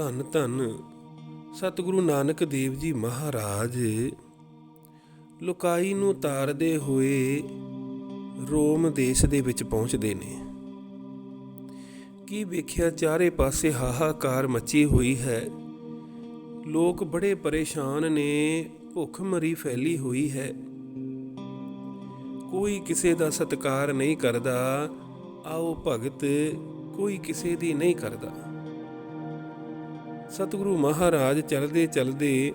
ਧੰਨ ਧੰਨ। ਸਤਿਗੁਰੂ ਨਾਨਕ ਦੇਵ ਜੀ ਮਹਾਰਾਜ, ਲੁਕਾਈ ਨੂੰ ਤਾਰਦੇ ਹੋਏ ਰੋਮ ਦੇਸ਼ ਦੇ ਵਿੱਚ ਪਹੁੰਚਦੇ ਨੇ। ਕੀ ਵੇਖਿਆ ਚਾਰੇ ਪਾਸੇ ਹਾਹਾਕਾਰ ਮੱਚੀ ਹੋਈ ਹੈ? ਲੋਕ ਬੜੇ ਪਰੇਸ਼ਾਨ ਨੇ, ਭੁੱਖ ਮਰੀ ਫੈਲੀ ਹੋਈ ਹੈ। ਕੋਈ ਕਿਸੇ ਦਾ ਸਤਿਕਾਰ ਨਹੀਂ ਕਰਦਾ, ਆਓ ਭਗਤ, ਕੋਈ ਕਿਸੇ ਦੀ ਨਹੀਂ ਕਰਦਾ। ਸਤਿਗੁਰੂ ਮਹਾਰਾਜ ਚਲਦੇ ਚਲਦੇ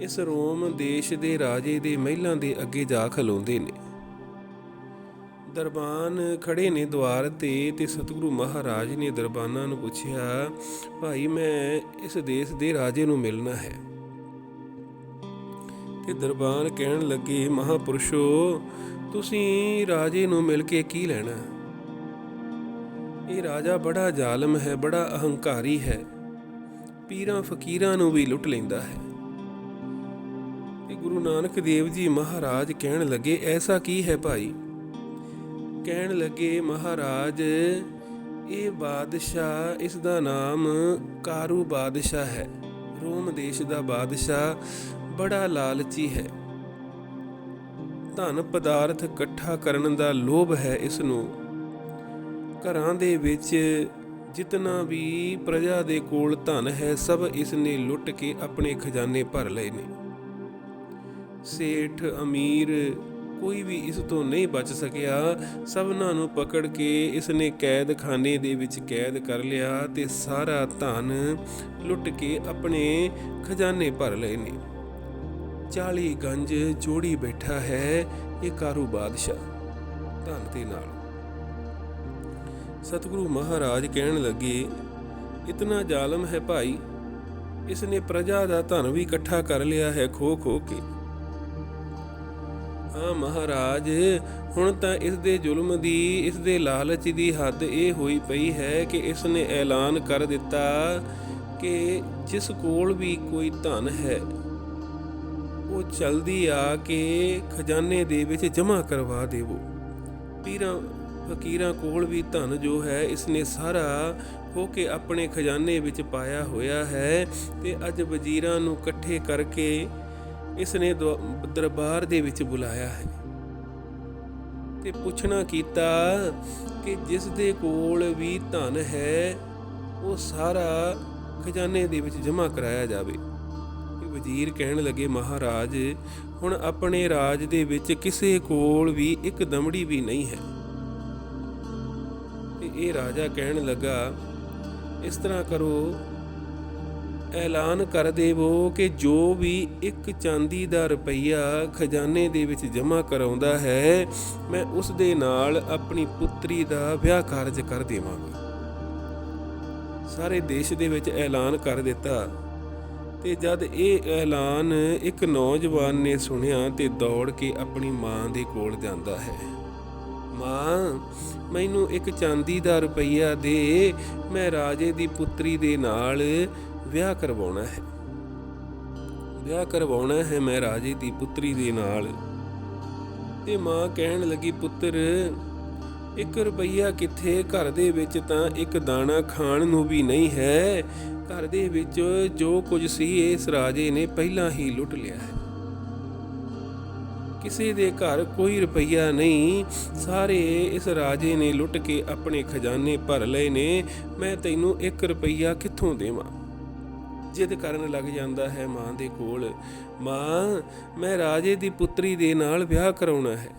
ਇਸ ਰੋਮ ਦੇਸ਼ ਦੇ ਰਾਜੇ ਦੇ ਮਹਿਲਾਂ ਦੇ ਅੱਗੇ ਜਾ ਖਲੋਂਦੇ ਨੇ। ਦਰਬਾਨ ਖੜੇ ਨੇ ਦਵਾਰ ਤੇ ਤੇ ਸਤਿਗੁਰੂ ਮਹਾਰਾਜ ਨੇ ਦਰਬਾਨਾਂ ਨੂੰ ਪੁੱਛਿਆ, ਭਾਈ, ਮੈਂ ਇਸ ਦੇਸ਼ ਦੇ ਰਾਜੇ ਨੂੰ ਮਿਲਣਾ ਹੈ। ਤੇ ਦਰਬਾਨ ਕਹਿਣ ਲੱਗੇ, ਮਹਾਪੁਰਸ਼ੋ, ਤੁਸੀਂ ਰਾਜੇ ਨੂੰ ਮਿਲ ਕੇ ਕੀ ਲੈਣਾ? ਇਹ ਰਾਜਾ ਬੜਾ ਜ਼ਾਲਮ ਹੈ, ਬੜਾ ਅਹੰਕਾਰੀ ਹੈ। ਪੀਰਾਂ ਫਕੀਰਾਂ ਨੂੰ ਵੀ ਲੁੱਟ ਲੈਂਦਾ ਹੈ। ਤੇ ਗੁਰੂ ਨਾਨਕ ਦੇਵ ਜੀ ਮਹਾਰਾਜ ਕਹਿਣ ਲੱਗੇ, ਐਸਾ ਕੀ ਹੈ ਭਾਈ? ਕਹਿਣ ਲੱਗੇ, ਮਹਾਰਾਜ, ਇਹ ਬਾਦਸ਼ਾਹ, ਇਸ ਦਾ ਨਾਮ ਕਾਰੂ ਬਾਦਸ਼ਾਹ ਹੈ। ਰੋਮ ਦੇਸ਼ ਦਾ ਬਾਦਸ਼ਾਹ ਬੜਾ ਲਾਲਚੀ ਹੈ। ਧਨ ਪਦਾਰਥ ਇਕੱਠਾ ਕਰਨ ਦਾ ਲੋਭ ਹੈ ਇਸ ਨੂੰ। ਘਰਾਂ ਦੇ ਵਿੱਚ ਜਿਤਨਾ ਵੀ ਪ੍ਰਜਾ ਦੇ ਕੋਲ ਧਨ ਹੈ, ਸਭ ਇਸ ਨੇ ਲੁੱਟ ਕੇ ਆਪਣੇ ਖਜ਼ਾਨੇ ਭਰ ਲਏ ਨੇ। ਸੇਠ ਅਮੀਰ ਕੋਈ ਵੀ ਇਸ ਤੋਂ ਨਹੀਂ ਬਚ ਸਕਿਆ। ਸਭਨਾਂ ਨੂੰ ਪਕੜ ਕੇ ਇਸ ਨੇ ਕੈਦਖਾਨੇ ਦੇ ਵਿੱਚ ਕੈਦ ਕਰ ਲਿਆ ਤੇ ਸਾਰਾ ਧਨ ਲੁੱਟ ਕੇ ਆਪਣੇ ਖਜ਼ਾਨੇ ਭਰ ਲਏ ਨੇ। 40 ਗੰਜ ਜੋੜੀ ਬੈਠਾ ਹੈ, ਇਹ ਕਾਰੂ ਬਾਦਸ਼ਾਹ ਧਨ ਦੇ ਨਾਲ। ਸਤਿਗੁਰੂ ਮਹਾਰਾਜ ਕਹਿਣ ਲੱਗੇ, ਇਤਨਾ ਜ਼ਾਲਮ ਹੈ ਭਾਈ ਇਸ ਨੇ ਪ੍ਰਜਾ ਦਾ ਧਨ ਵੀ ਇਕੱਠਾ ਕਰ ਲਿਆ ਹੈ ਖੋ ਖੋ ਕੇ। ਹਾਂ ਮਹਾਰਾਜ, ਹੁਣ ਤਾਂ ਇਸ ਦੇ ਜ਼ੁਲਮ ਦੀ ਇਸ ਦੇ ਲਾਲਚ ਦੀ ਹੱਦ ਇਹ ਹੋਈ ਪਈ ਹੈ ਕਿ ਇਸ ਨੇ ਐਲਾਨ ਕਰ ਦਿੱਤਾ ਕਿ ਜਿਸ ਕੋਲ ਵੀ ਕੋਈ ਧਨ ਹੈ, ਉਹ ਚਲਦੀ ਆ ਕੇ ਖਜ਼ਾਨੇ ਦੇ ਵਿੱਚ ਜਮ੍ਹਾਂ ਕਰਵਾ ਦੇਵੋ। ਪੀਰਾਂ ਫਕੀਰਾਂ ਕੋਲ ਵੀ ਧਨ ਜੋ ਹੈ ਇਸ ਨੇ ਸਾਰਾ ਹੋ ਕੇ ਆਪਣੇ ਖਜ਼ਾਨੇ ਵਿੱਚ ਪਾਇਆ ਹੋਇਆ ਹੈ ਤੇ ਅੱਜ ਵਜ਼ੀਰਾਂ ਨੂੰ ਇਕੱਠੇ ਕਰਕੇ ਇਸ ਨੇ ਦਰਬਾਰ ਦੇ ਵਿੱਚ ਬੁਲਾਇਆ ਹੈ। ਤੇ ਪੁੱਛਣਾ ਕੀਤਾ ਕਿ ਜਿਸ ਦੇ ਕੋਲ ਵੀ ਧਨ ਹੈ, ਉਹ ਸਾਰਾ ਖਜ਼ਾਨੇ ਦੇ ਵਿੱਚ ਜਮ੍ਹਾਂ ਕਰਾਇਆ ਜਾਵੇ। ਵਜ਼ੀਰ ਕਹਿਣ ਲੱਗੇ, ਮਹਾਰਾਜ, ਹੁਣ ਆਪਣੇ ਰਾਜ ਦੇ ਵਿੱਚ ਕਿਸੇ ਕੋਲ ਵੀ ਇੱਕ ਦਮੜੀ ਵੀ ਨਹੀਂ ਹੈ। ਇਹ ਰਾਜਾ ਕਹਿਣ ਲੱਗਾ, ਇਸ ਤਰ੍ਹਾਂ ਕਰੋ। ਐਲਾਨ ਕਰ ਦੇਵੋ ਕਿ ਜੋ ਵੀ ਇੱਕ ਚਾਂਦੀ ਦਾ ਰੁਪਈਆ ਖਜ਼ਾਨੇ ਦੇ ਵਿੱਚ ਜਮ੍ਹਾਂ ਕਰਾਉਂਦਾ ਹੈ, ਮੈਂ ਉਸ ਦੇ ਨਾਲ ਆਪਣੀ ਪੁੱਤਰੀ ਦਾ ਵਿਆਹ ਕਾਰਜ ਕਰ ਦੇਵਾਂਗਾ। ਸਾਰੇ ਦੇਸ਼ ਦੇ ਵਿੱਚ ਐਲਾਨ ਕਰ ਦਿੱਤਾ ਤੇ ਜਦ ਇਹ ਐਲਾਨ ਇੱਕ ਨੌਜਵਾਨ ਨੇ ਸੁਣਿਆ ਤੇ ਦੌੜ ਕੇ ਆਪਣੀ ਮਾਂ ਦੇ ਕੋਲ ਜਾਂਦਾ ਹੈ। ਮਾਂ, ਮੈਨੂੰ ਇੱਕ ਚਾਂਦੀ ਦਾ ਰੁਪਈਆ ਦੇ, ਮੈਂ ਰਾਜੇ ਦੀ ਪੁੱਤਰੀ ਦੇ ਨਾਲ ਵਿਆਹ ਕਰਵਾਉਣਾ ਹੈ। ਵਿਆਹ ਕਰਵਾਉਣਾ ਹੈ ਮੈਂ ਰਾਜੇ ਦੀ ਪੁੱਤਰੀ ਦੇ ਨਾਲ। ਤੇ ਮਾਂ ਕਹਿਣ ਲੱਗੀ, ਪੁੱਤਰ, ਇੱਕ ਰੁਪਈਆ ਕਿੱਥੇ? ਘਰ ਦੇ ਵਿੱਚ ਤਾਂ ਇੱਕ ਦਾਣਾ ਖਾਣ ਨੂੰ ਵੀ ਨਹੀਂ ਹੈ। ਘਰ ਦੇ ਵਿੱਚ ਜੋ ਕੁਝ ਸੀ, ਇਸ ਰਾਜੇ ਨੇ ਪਹਿਲਾਂ ਹੀ ਲੁੱਟ ਲਿਆ ਹੈ। ਕਿਸੇ ਦੇ ਘਰ ਕੋਈ ਰੁਪਈਆ ਨਹੀਂ। ਸਾਰੇ ਇਸ ਰਾਜੇ ਨੇ ਲੁੱਟ ਕੇ ਆਪਣੇ ਖਜ਼ਾਨੇ ਭਰ ਲਏ ਨੇ। ਮੈਂ ਤੈਨੂੰ 1 ਰੁਪਈਆ ਕਿੱਥੋਂ ਦੇਵਾਂ? ਜਿੱਦ ਕਰਨ ਲੱਗ ਜਾਂਦਾ ਹੈ ਮਾਂ ਦੇ ਕੋਲ, ਮਾਂ, ਮੈਂ ਰਾਜੇ ਦੀ ਪੁੱਤਰੀ ਦੇ ਨਾਲ ਵਿਆਹ ਕਰਾਉਣਾ ਹੈ।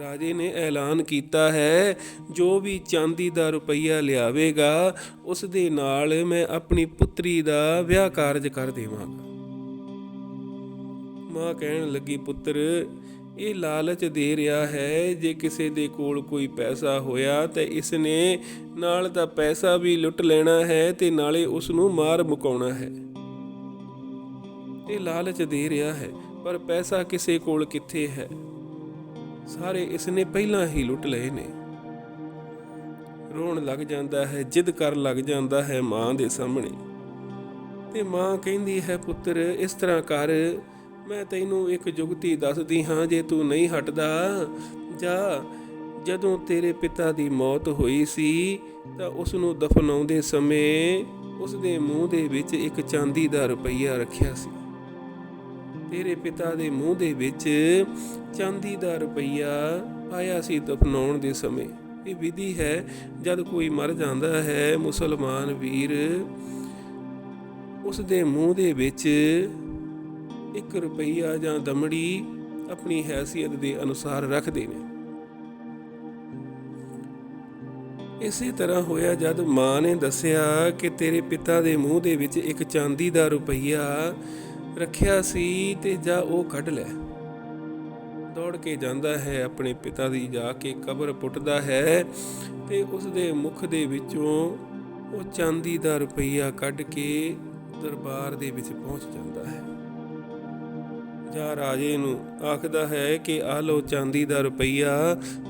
ਰਾਜੇ ਨੇ ਐਲਾਨ ਕੀਤਾ ਹੈ, ਜੋ ਵੀ ਚਾਂਦੀ ਦਾ ਰੁਪਈਆ ਲਿਆਵੇਗਾ, ਉਸ ਦੇ ਨਾਲ ਮੈਂ ਆਪਣੀ ਪੁੱਤਰੀ ਦਾ ਵਿਆਹ ਕਾਰਜ ਕਰ ਦੇਵਾਂਗਾ। ਮਾਂ ਕਹਿਣ ਲੱਗੀ, ਪੁੱਤਰ ਇਹ ਲਾਲਚ ਦੇ ਰਿਹਾ ਹੈ, ਜੇ ਕਿਸੇ ਦੇ ਕੋਲ ਕੋਈ ਪੈਸਾ ਹੋਇਆ ਤਾਂ ਇਸ ਨੇ ਨਾਲ ਤਾਂ ਪੈਸਾ ਵੀ ਲੁੱਟ ਲੈਣਾ ਹੈ ਤੇ ਨਾਲੇ ਉਸ ਨੂੰ ਮਾਰ ਮੁਕਾਉਣਾ ਹੈ। ਇਹ ਲਾਲਚ ਦੇ ਰਿਹਾ ਹੈ, ਪਰ ਪੈਸਾ ਕਿਸੇ ਕੋਲ ਕਿੱਥੇ ਹੈ? ਸਾਰੇ ਇਸ ਨੇ ਪਹਿਲਾਂ ਹੀ ਲੁੱਟ ਲਏ ਨੇ। ਰੋਣ ਲੱਗ ਜਾਂਦਾ ਹੈ, ਜਿੱਦ ਕਰਨ ਲੱਗ ਜਾਂਦਾ ਹੈ ਮਾਂ ਦੇ ਸਾਹਮਣੇ। ਤੇ ਮਾਂ ਕਹਿੰਦੀ ਹੈ, ਪੁੱਤਰ, ਇਸ ਤਰ੍ਹਾਂ ਕਰ ਮੈਂ ਤੈਨੂੰ ਇੱਕ ਜੁਗਤੀ ਦੱਸਦੀ ਹਾਂ, ਜੇ ਤੂੰ ਨਹੀਂ ਹਟਦਾ, ਜਾ, ਜਦੋਂ ਤੇਰੇ ਪਿਤਾ ਦੀ ਮੌਤ ਹੋਈ ਸੀ, ਤਾਂ ਉਸ ਨੂੰ ਦਫਨਾਉਂਦੇ ਸਮੇਂ ਉਸ ਦੇ ਮੂੰਹ ਦੇ ਵਿੱਚ ਇੱਕ ਚਾਂਦੀ ਦਾ ਰੁਪਈਆ ਰੱਖਿਆ ਸੀ। ਤੇਰੇ ਪਿਤਾ ਦੇ ਮੂੰਹ ਦੇ ਵਿੱਚ ਚਾਂਦੀ ਦਾ ਰੁਪਈਆ ਆਇਆ ਸੀ ਦਫਨਾਉਣ ਦੇ ਸਮੇਂ। ਇਹ ਵਿਧੀ ਹੈ, ਜਦ ਕੋਈ ਮਰ ਜਾਂਦਾ ਹੈ, ਮੁਸਲਮਾਨ ਵੀਰ ਉਸ ਦੇ ਮੂੰਹ ਦੇ ਵਿੱਚ ਇੱਕ ਰੁਪਈਆ ਜਾਂ ਦਮੜੀ ਆਪਣੀ ਹੈਸੀਅਤ ਦੇ ਅਨੁਸਾਰ ਰੱਖਦੇ ਨੇ। ਇਸੇ ਤਰ੍ਹਾਂ ਹੋਇਆ ਜਦ ਮਾਂ ਨੇ ਦੱਸਿਆ ਕਿ ਤੇਰੇ ਪਿਤਾ ਦੇ ਮੂੰਹ ਦੇ ਵਿੱਚ ਇੱਕ ਚਾਂਦੀ ਦਾ ਰੁਪਈਆ ਰੱਖਿਆ ਸੀ ਤੇ ਜਾ ਉਹ ਕੱਢ ਲੈ। ਦੌੜ ਕੇ ਜਾਂਦਾ ਹੈ, ਆਪਣੇ ਪਿਤਾ ਦੀ ਜਾ ਕੇ ਕਬਰ ਪੁੱਟਦਾ ਹੈ ਤੇ ਉਸ ਦੇ ਮੁਖ ਦੇ ਵਿੱਚੋਂ ਉਹ ਚਾਂਦੀ ਦਾ ਰੁਪਈਆ ਕੱਢ ਕੇ ਦਰਬਾਰ ਦੇ ਵਿੱਚ ਪਹੁੰਚ ਜਾਂਦਾ ਹੈ। ਜਾ ਰਾਜੇ ਨੂੰ ਆਖਦਾ ਹੈ ਕਿ ਆ ਲਓ ਚਾਂਦੀ ਦਾ ਰੁਪਈਆ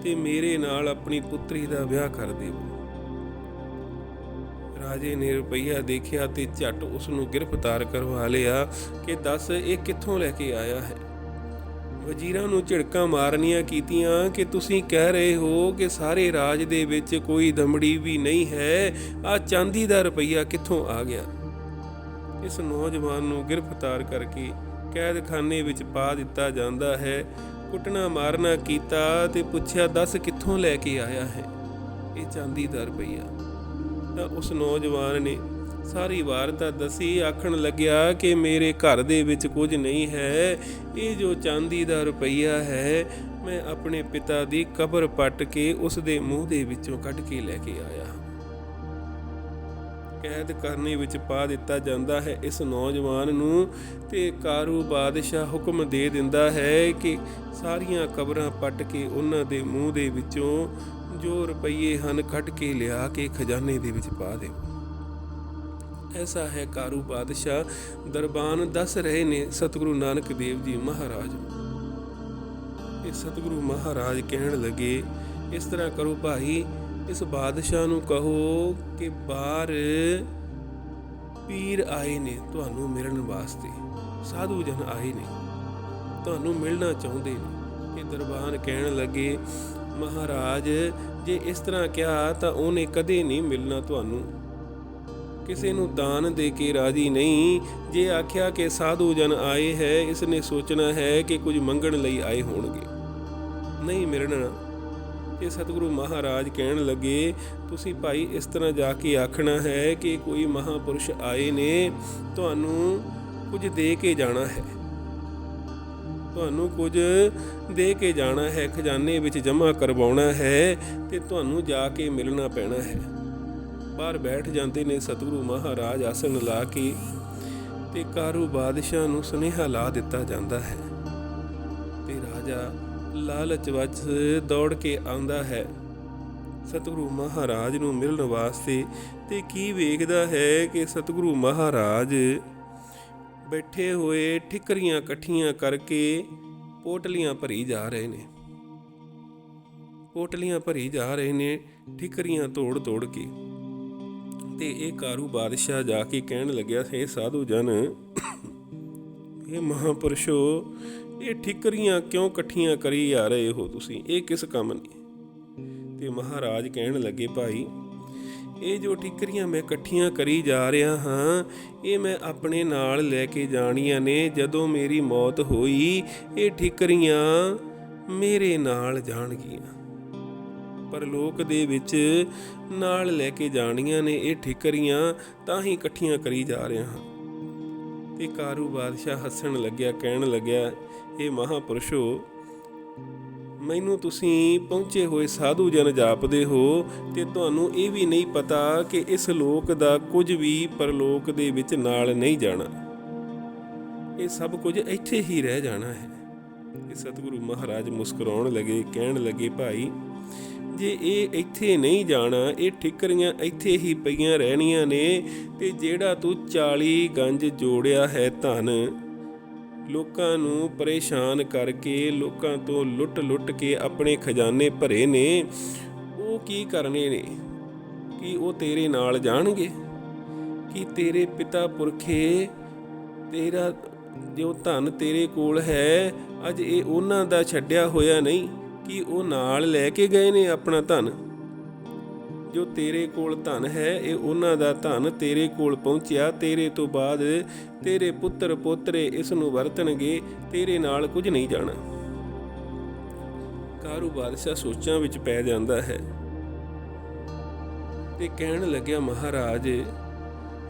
ਤੇ ਮੇਰੇ ਨਾਲ ਆਪਣੀ ਪੁੱਤਰੀ ਦਾ ਵਿਆਹ ਕਰ ਦੇਵੋ ਰਾਜੇ ਨੇ ਰੁਪਈਆ ਦੇਖਿਆ ਤੇ ਝਟ ਉਸ ਨੂੰ ਗ੍ਰਿਫਤਾਰ ਕਰਵਾ ਲਿਆ ਕਿ ਦੱਸ ਇਹ ਕਿੱਥੋਂ ਲੈ ਕੇ ਆਇਆ ਹੈ। ਵਜ਼ੀਰਾਂ ਨੂੰ ਝਿੜਕਾਂ ਮਾਰਨੀਆਂ ਕੀਤੀਆਂ ਕਿ ਤੁਸੀਂ ਕਹਿ ਰਹੇ ਹੋ ਕਿ ਸਾਰੇ ਰਾਜ ਦੇ ਵਿੱਚ ਕੋਈ ਦਮੜੀ ਵੀ ਨਹੀਂ ਹੈ ਆ ਚਾਂਦੀ ਦਾ ਰੁਪਈਆ ਕਿੱਥੋਂ ਆ ਗਿਆ? ਇਸ ਨੌਜਵਾਨ ਨੂੰ ਗ੍ਰਿਫਤਾਰ ਕਰਕੇ ਕੈਦਖਾਨੇ ਵਿੱਚ ਪਾ ਦਿੱਤਾ ਜਾਂਦਾ ਹੈ। ਕੁੱਟਣਾ, ਮਾਰਨਾ ਕੀਤਾ ਤੇ ਪੁੱਛਿਆ, ਦੱਸ ਕਿੱਥੋਂ ਲੈ ਕੇ ਆਇਆ ਹੈ? ਇਹ ਚਾਂਦੀ ਦਾ ਰੁਪਈਆ ਤਾਂ ਉਸ ਨੌਜਵਾਨ ਨੇ ਸਾਰੀ ਵਾਰਤਾ ਦੱਸੀ। ਆਖਣ ਲੱਗਿਆ ਕਿ ਮੇਰੇ ਘਰ ਦੇ ਵਿੱਚ ਕੁਝ ਨਹੀਂ ਹੈ। ਇਹ ਜੋ ਚਾਂਦੀ ਦਾ ਰੁਪਈਆ ਹੈ, ਮੈਂ ਆਪਣੇ ਪਿਤਾ ਦੀ ਕਬਰ ਪੱਟ ਕੇ ਉਸ ਦੇ ਮੂੰਹ ਦੇ ਵਿੱਚੋਂ ਕੱਢ ਕੇ ਲੈ ਕੇ ਆਇਆ ਕੈਦ ਕਰਨੇ ਵਿੱਚ ਪਾ ਦਿੱਤਾ ਜਾਂਦਾ ਹੈ। ਇਸ ਨੌਜਵਾਨ ਨੂੰ ਤੇ ਕਾਰੂ ਬਾਦਸ਼ਾਹ ਹੁਕਮ ਦੇ ਦਿੰਦਾ ਹੈ ਕਿ ਸਾਰੀਆਂ ਕਬਰਾਂ ਪੱਟ ਕੇ ਉਹਨਾਂ ਦੇ ਮੂੰਹ ਦੇ ਵਿੱਚੋਂ ਜੋ ਰੁਪਈਏ ਹਨ ਕੱਢ ਕੇ ਲਿਆ ਕੇ ਖਜ਼ਾਨੇ ਦੇ ਵਿੱਚ ਪਾ ਦੇ ਐਸਾ ਹੈ ਕਾਰੂ ਬਾਦਸ਼ਾਹ। ਦਰਬਾਨ ਦੱਸ ਰਹੇ ਨੇ ਸਤਿਗੁਰੂ ਨਾਨਕ ਦੇਵ ਜੀ ਮਹਾਰਾਜ। ਇਹ ਸਤਿਗੁਰੂ ਮਹਾਰਾਜ ਕਹਿਣ ਲੱਗੇ, ਇਸ ਤਰ੍ਹਾਂ ਕਰੋ ਭਾਈ ਇਸ ਬਾਦਸ਼ਾਹ ਨੂੰ ਕਹੋ ਕਿ ਬਾਹਰ ਪੀਰ ਆਏ ਨੇ ਤੁਹਾਨੂੰ ਮਿਲਣ ਵਾਸਤੇ, ਸਾਧੂ ਜਨ ਆਏ ਨੇ। ਤੁਹਾਨੂੰ ਮਿਲਣਾ ਚਾਹੁੰਦੇ ਨੇ ਇਹ ਦਰਬਾਰ ਕਹਿਣ ਲੱਗੇ, ਮਹਾਰਾਜ, ਜੇ ਇਸ ਤਰ੍ਹਾਂ ਕਿਹਾ ਤਾਂ ਉਹਨੇ ਕਦੇ ਨਹੀਂ ਮਿਲਣਾ ਤੁਹਾਨੂੰ। ਕਿਸੇ ਨੂੰ ਦਾਨ ਦੇ ਕੇ ਰਾਜੀ ਨਹੀਂ। ਜੇ ਆਖਿਆ ਕਿ ਸਾਧੂ ਜਨ ਆਏ ਹੈ, ਇਸ ਨੇ ਸੋਚਣਾ ਹੈ ਕਿ ਕੁਝ ਮੰਗਣ ਲਈ ਆਏ ਹੋਣਗੇ। ਨਹੀਂ ਮਿਲਣਾ ਇਹ ਸਤਿਗੁਰੂ ਮਹਾਰਾਜ ਕਹਿਣ ਲੱਗੇ, ਤੁਸੀਂ ਭਾਈ ਇਸ ਤਰ੍ਹਾਂ ਜਾ ਕੇ ਆਖਣਾ ਹੈ ਕਿ ਕੋਈ ਮਹਾਪੁਰਸ਼ ਆਏ ਨੇ, ਤੁਹਾਨੂੰ ਕੁਝ ਦੇ ਕੇ ਜਾਣਾ ਹੈ। ਤੁਹਾਨੂੰ ਕੁਝ ਦੇ ਕੇ ਜਾਣਾ ਹੈ, ਖਜ਼ਾਨੇ ਵਿੱਚ ਜਮ੍ਹਾਂ ਕਰਵਾਉਣਾ ਹੈ ਤੇ ਤੁਹਾਨੂੰ ਜਾ ਕੇ ਮਿਲਣਾ ਪੈਣਾ ਹੈ। ਬਾਹਰ ਬੈਠ ਜਾਂਦੇ ਨੇ ਸਤਿਗੁਰੂ ਮਹਾਰਾਜ ਆਸਨ ਲਾ ਕੇ ਤੇ ਕਾਰੂ ਬਾਦਸ਼ਾਹ ਨੂੰ ਸੁਨੇਹਾ ਲਾ ਦਿੱਤਾ ਜਾਂਦਾ ਹੈ। ਤੇ ਰਾਜਾ ਲਾਲਚ ਵਿੱਚ ਦੌੜ ਕੇ ਆਉਂਦਾ ਹੈ। ਸਤਿਗੁਰੂ ਮਹਾਰਾਜ ਨੂੰ ਮਿਲਣ ਵਾਸਤੇ ਤੇ ਕੀ ਵੇਖਦਾ ਹੈ ਕਿ ਸਤਿਗੁਰੂ ਮਹਾਰਾਜ ਬੈਠੇ ਹੋਏ ਠਿਕਰੀਆਂ ਇਕੱਠੀਆਂ ਕਰਕੇ ਪੋਟਲੀਆਂ ਭਰੀ ਜਾ ਰਹੇ ਨੇ। ਪੋਟਲੀਆਂ ਭਰੀ ਜਾ ਰਹੇ ਨੇ ਠਿਕਰੀਆਂ ਤੋੜ ਤੋੜ ਕੇ। ਤੇ ਇਹ ਕਾਰੂ ਬਾਦਸ਼ਾਹ ਜਾ ਕੇ ਕਹਿਣ ਲੱਗਿਆ ਇਹ ਸਾਧੂ ਜਨ ਇਹ ਮਹਾਪੁਰਸ਼ੋ ਇਹ ਠਿਕਰੀਆਂ ਕਿਉਂ ਇਕੱਠੀਆਂ ਕਰੀ ਜਾ ਰਹੇ ਹੋ ਤੁਸੀਂ? ਇਹ ਕਿਸ ਕੰਮ ਨੇ? ਤੇ ਮਹਾਰਾਜ ਕਹਿਣ ਲੱਗੇ, ਭਾਈ, ਇਹ ਜੋ ਠਿਕਰੀਆਂ ਮੈਂ ਇਕੱਠੀਆਂ ਕਰੀ ਜਾ ਰਿਹਾ ਹਾਂ, ਇਹ ਮੈਂ ਆਪਣੇ ਨਾਲ ਲੈ ਕੇ ਜਾਣੀਆਂ ਨੇ। ਜਦੋਂ ਮੇਰੀ ਮੌਤ ਹੋਈ, ਇਹ ਠਿਕਰੀਆਂ ਮੇਰੇ ਨਾਲ ਜਾਣਗੀਆਂ। ਪਰਲੋਕ ਦੇ ਵਿੱਚ ਨਾਲ ਲੈ ਕੇ ਜਾਣੀਆਂ ਨੇ ਇਹ ਠਿਕਰੀਆਂ, ਤਾਂ ਹੀ ਇਕੱਠੀਆਂ ਕਰੀ ਜਾ ਰਿਹਾ ਹਾਂ। ਤੇ ਕਾਰੂ ਬਾਦਸ਼ਾਹ ਹੱਸਣ ਲੱਗਿਆ, ਕਹਿਣ ਲੱਗਿਆ ਇਹ ਮਹਾਪੁਰਸ਼ੋ, ਮੈਨੂੰ ਤੁਸੀਂ ਪਹੁੰਚੇ ਹੋਏ ਸਾਧੂ ਜਨ ਜਾਪਦੇ ਹੋ ਤੇ ਤੁਹਾਨੂੰ ਇਹ ਵੀ ਨਹੀਂ ਪਤਾ ਕਿ ਇਸ ਲੋਕ ਦਾ ਕੁਝ ਵੀ ਪਰਲੋਕ ਦੇ ਵਿੱਚ ਨਾਲ ਨਹੀਂ ਜਾਣਾ। ਇਹ ਸਭ ਕੁਝ ਇੱਥੇ ਹੀ ਰਹਿ ਜਾਣਾ ਹੈ। ਇਹ ਸਤਿਗੁਰੂ ਮਹਾਰਾਜ ਮੁਸਕਰਾਉਣ ਲੱਗੇ, ਕਹਿਣ ਲੱਗੇ, ਭਾਈ, ਜੇ ਇਹ ਇੱਥੇ ਨਹੀਂ ਜਾਣਾ, ਇਹ ਠਿਕਰੀਆਂ ਇੱਥੇ ਹੀ ਪਈਆਂ ਰਹਿਣੀਆਂ ਨੇ ਤੇ ਜਿਹੜਾ ਤੂੰ 40 ਗੰਜ ਜੋੜਿਆ ਹੈ ਧਨ ਲੋਕਾਂ ਨੂੰ ਪਰੇਸ਼ਾਨ ਕਰਕੇ ਲੋਕਾਂ ਤੋਂ ਲੁੱਟ-ਲੁੱਟ ਕੇ ਆਪਣੇ ਖਜ਼ਾਨੇ ਭਰੇ ਨੇ। ਉਹ ਕੀ ਕਰਨੇ ਨੇ? ਕੀ ਉਹ ਤੇਰੇ ਨਾਲ ਜਾਣਗੇ? ਕੀ ਤੇਰੇ ਪਿਤਾ ਪੁਰਖੇ ਤੇਰਾ ਜੋ ਧਨ ਤੇਰੇ ਕੋਲ ਹੈ, ਅੱਜ ਇਹ ਉਹਨਾਂ ਦਾ ਛੱਡਿਆ ਹੋਇਆ ਨਹੀਂ। ਕਿ ਉਹ ਨਾਲ ਲੈ ਕੇ ਗਏ ਨੇ ਆਪਣਾ ਧਨ? ਜੋ ਤੇਰੇ ਕੋਲ ਧਨ ਹੈ, ਇਹ ਉਹਨਾਂ ਦਾ ਧਨ ਤੇਰੇ ਕੋਲ ਪਹੁੰਚਿਆ। ਤੇਰੇ ਤੋਂ ਬਾਅਦ ਤੇਰੇ ਪੁੱਤਰ ਪੋਤਰੇ ਇਸ ਨੂੰ ਵਰਤਣਗੇ, ਤੇਰੇ ਨਾਲ ਕੁਝ ਨਹੀਂ ਜਾਣਾ। ਕਾਰੂ ਬਾਦਸ਼ਾਹ ਸੋਚਾਂ ਵਿੱਚ ਪੈ ਜਾਂਦਾ ਹੈ ਤੇ ਕਹਿਣ ਲੱਗਿਆ, ਮਹਾਰਾਜ,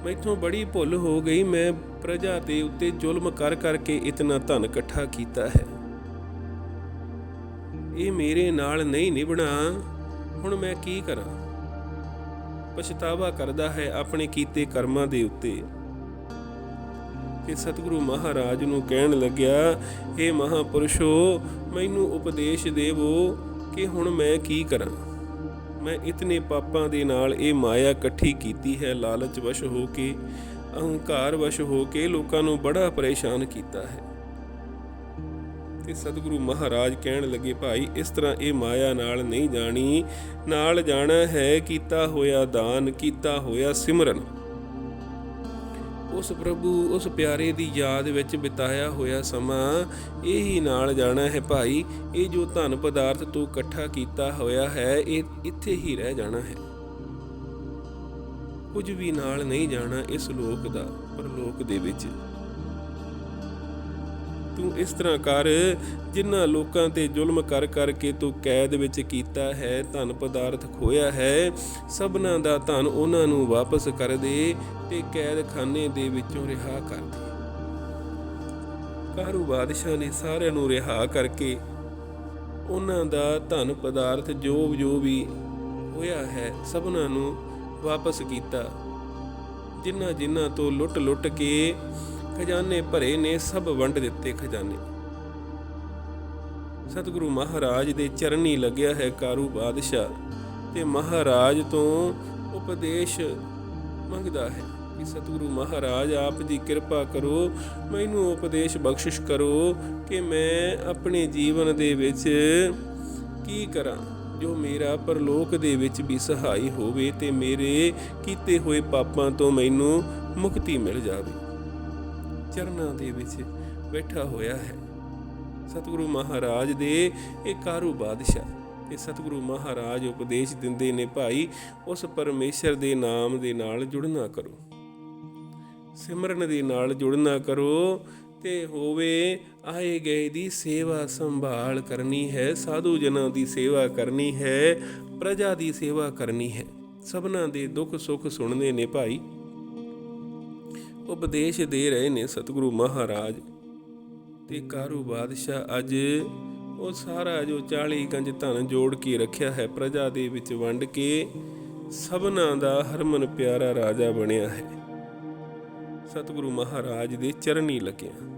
ਮੈਥੋਂ ਬੜੀ ਭੁੱਲ ਹੋ ਗਈ। ਮੈਂ ਪ੍ਰਜਾ ਦੇ ਉੱਤੇ ਜ਼ੁਲਮ ਕਰ ਕਰਕੇ ਇਤਨਾ ਧਨ ਇਕੱਠਾ ਕੀਤਾ ਹੈ। ਇਹ ਮੇਰੇ ਨਾਲ ਨਹੀਂ ਨਿਭਣਾ। ਹੁਣ ਮੈਂ ਕੀ ਕਰਾਂ? ਪਛਤਾਵਾ ਕਰਦਾ ਹੈ ਆਪਣੇ ਕੀਤੇ ਕਰਮਾਂ ਦੇ ਉੱਤੇ। ਕਿ ਸਤਿਗੁਰੂ ਮਹਾਰਾਜ ਨੂੰ ਕਹਿਣ ਲੱਗਿਆ ਇਹ ਮਹਾਪੁਰਸ਼ੋ, ਮੈਨੂੰ ਉਪਦੇਸ਼ ਦੇਵੋ ਕਿ ਹੁਣ ਮੈਂ ਕੀ ਕਰਾਂ? ਮੈਂ ਇਤਨੇ ਪਾਪਾਂ ਦੇ ਨਾਲ ਇਹ ਮਾਇਆ ਇਕੱਠੀ ਕੀਤੀ ਹੈ ਲਾਲਚ ਵਸ਼ ਹੋ ਕੇ ਅਹੰਕਾਰ ਵਸ਼ ਹੋ ਕੇ ਲੋਕਾਂ ਨੂੰ ਬੜਾ ਪਰੇਸ਼ਾਨ ਕੀਤਾ ਹੈ। ਤੇ ਸਤਿਗੁਰੂ ਮਹਾਰਾਜ ਕਹਿਣ ਲੱਗੇ, ਭਾਈ, ਇਸ ਤਰ੍ਹਾਂ ਇਹ ਮਾਇਆ ਨਾਲ ਨਹੀਂ ਜਾਣੀ। ਨਾਲ ਜਾਣਾ ਹੈ ਕੀਤਾ ਹੋਇਆ ਦਾਨ, ਕੀਤਾ ਹੋਇਆ ਸਿਮਰਨ। ਉਸ ਪ੍ਰਭੂ, ਉਸ ਪਿਆਰੇ ਦੀ ਯਾਦ ਵਿੱਚ ਬਿਤਾਇਆ ਹੋਇਆ ਸਮਾਂ ਇਹ ਹੀ ਨਾਲ ਜਾਣਾ ਹੈ, ਭਾਈ, ਇਹ ਜੋ ਧਨ ਪਦਾਰਥ ਤੂੰ ਇਕੱਠਾ ਕੀਤਾ ਹੋਇਆ ਹੈ, ਇਹ ਇੱਥੇ ਹੀ ਰਹਿ ਜਾਣਾ ਹੈ। ਕੁਝ ਵੀ ਨਾਲ ਨਹੀਂ ਜਾਣਾ ਇਸ ਲੋਕ ਦਾ, ਪਰਲੋਕ ਦੇ ਵਿੱਚ। ਤੂੰ ਇਸ ਤਰ੍ਹਾਂ ਕਰ, ਜਿਨ੍ਹਾਂ ਲੋਕਾਂ ਤੇ ਜ਼ੁਲਮ ਕਰ ਕਰਕੇ ਤੂੰ ਕੈਦ ਵਿੱਚ ਕੀਤਾ ਹੈ, ਧਨ ਪਦਾਰਥ ਖੋਇਆ ਹੈ, ਸਭਨਾਂ ਦਾ ਧਨ ਉਹਨਾਂ ਨੂੰ ਵਾਪਸ ਕਰ ਦੇ ਤੇ ਕੈਦਖਾਨੇ ਦੇ ਵਿੱਚੋਂ ਰਿਹਾ ਕਰ ਦੇ। ਕਾਰੂ ਬਾਦਸ਼ਾਹ ਨੇ ਸਾਰਿਆਂ ਨੂੰ ਰਿਹਾ ਕਰਕੇ ਉਹਨਾਂ ਦਾ ਧਨ ਪਦਾਰਥ ਜੋ ਜੋ ਵੀ ਹੋਇਆ ਹੈ, ਸਭਨਾਂ ਨੂੰ ਵਾਪਸ ਕੀਤਾ। ਜਿਨ੍ਹਾਂ ਜਿਨ੍ਹਾਂ ਤੋਂ ਲੁੱਟ ਲੁੱਟ ਕੇ ਖਜ਼ਾਨੇ ਭਰੇ ਨੇ, ਸਭ ਵੰਡ ਦਿੱਤੇ ਖਜ਼ਾਨੇ। ਸਤਿਗੁਰੂ ਮਹਾਰਾਜ ਦੇ ਚਰਨੀ ਲੱਗਿਆ ਹੈ ਕਾਰੂ ਬਾਦਸ਼ਾਹ ਤੇ ਮਹਾਰਾਜ ਤੋਂ ਉਪਦੇਸ਼ ਮੰਗਦਾ ਹੈ ਕਿ ਸਤਿਗੁਰੂ ਮਹਾਰਾਜ, ਆਪ ਦੀ ਕਿਰਪਾ ਕਰੋ, ਮੈਨੂੰ ਉਪਦੇਸ਼ ਬਖਸ਼ਿਸ਼ ਕਰੋ ਕਿ ਮੈਂ ਆਪਣੇ ਜੀਵਨ ਦੇ ਵਿੱਚ ਕੀ ਕਰਾਂ, ਜੋ ਮੇਰਾ ਪਰਲੋਕ ਦੇ ਵਿੱਚ ਵੀ ਸਹਾਈ ਹੋਵੇ ਤੇ ਮੇਰੇ ਕੀਤੇ ਹੋਏ ਪਾਪਾਂ ਤੋਂ ਮੈਨੂੰ ਮੁਕਤੀ ਮਿਲ ਜਾਵੇ। ਚਰਨਾਂ ਦੇ ਵਿੱਚ ਬੈਠਾ ਹੋਇਆ ਹੈ। ਸਤਿਗੁਰੂ ਮਹਾਰਾਜ ਦੇ ਇਹ ਕਾਰੂ ਬਾਦਸ਼ਾਹ ਤੇ ਸਤਿਗੁਰੂ ਮਹਾਰਾਜ ਉਪਦੇਸ਼ ਦਿੰਦੇ ਨੇ, ਭਾਈ, ਉਸ ਪਰਮੇਸ਼ਰ ਦੇ ਨਾਮ ਦੇ ਨਾਲ ਜੁੜਨਾ ਕਰੋ। ਸਿਮਰਨ ਦੇ ਨਾਲ ਜੁੜਨਾ ਕਰੋ ਤੇ ਹੋਵੇ ਆਏ ਗਏ ਦੀ ਸੇਵਾ ਸੰਭਾਲ ਕਰਨੀ ਹੈ, ਸਾਧੂ ਜਨਾਂ ਦੀ ਸੇਵਾ ਕਰਨੀ ਹੈ, ਪ੍ਰਜਾ ਦੀ ਸੇਵਾ ਕਰਨੀ ਹੈ। ਸਭਨਾਂ ਦੇ ਦੁੱਖ ਸੁੱਖ ਸੁਣਨੇ ਨੇ, ਭਾਈ ਉਪਦੇਸ਼ ਦੇ ਰਹੇ ਨੇ ਸਤਿਗੁਰੂ ਮਹਾਰਾਜ। ਤੇ ਕਾਰੂ ਬਾਦਸ਼ਾਹ ਅੱਜ ਉਹ ਸਾਰਾ ਜੋ 40 ਗੰਜ ਧਨ ਜੋੜ ਕੇ ਰੱਖਿਆ ਹੈ, ਪ੍ਰਜਾ ਦੇ ਵਿੱਚ ਵੰਡ ਕੇ ਸਭਨਾਂ ਦਾ ਹਰਮਨ ਪਿਆਰਾ ਰਾਜਾ ਬਣਿਆ ਹੈ। ਸਤਿਗੁਰੂ ਮਹਾਰਾਜ ਦੇ ਚਰਨੀ ਲੱਗਿਆ।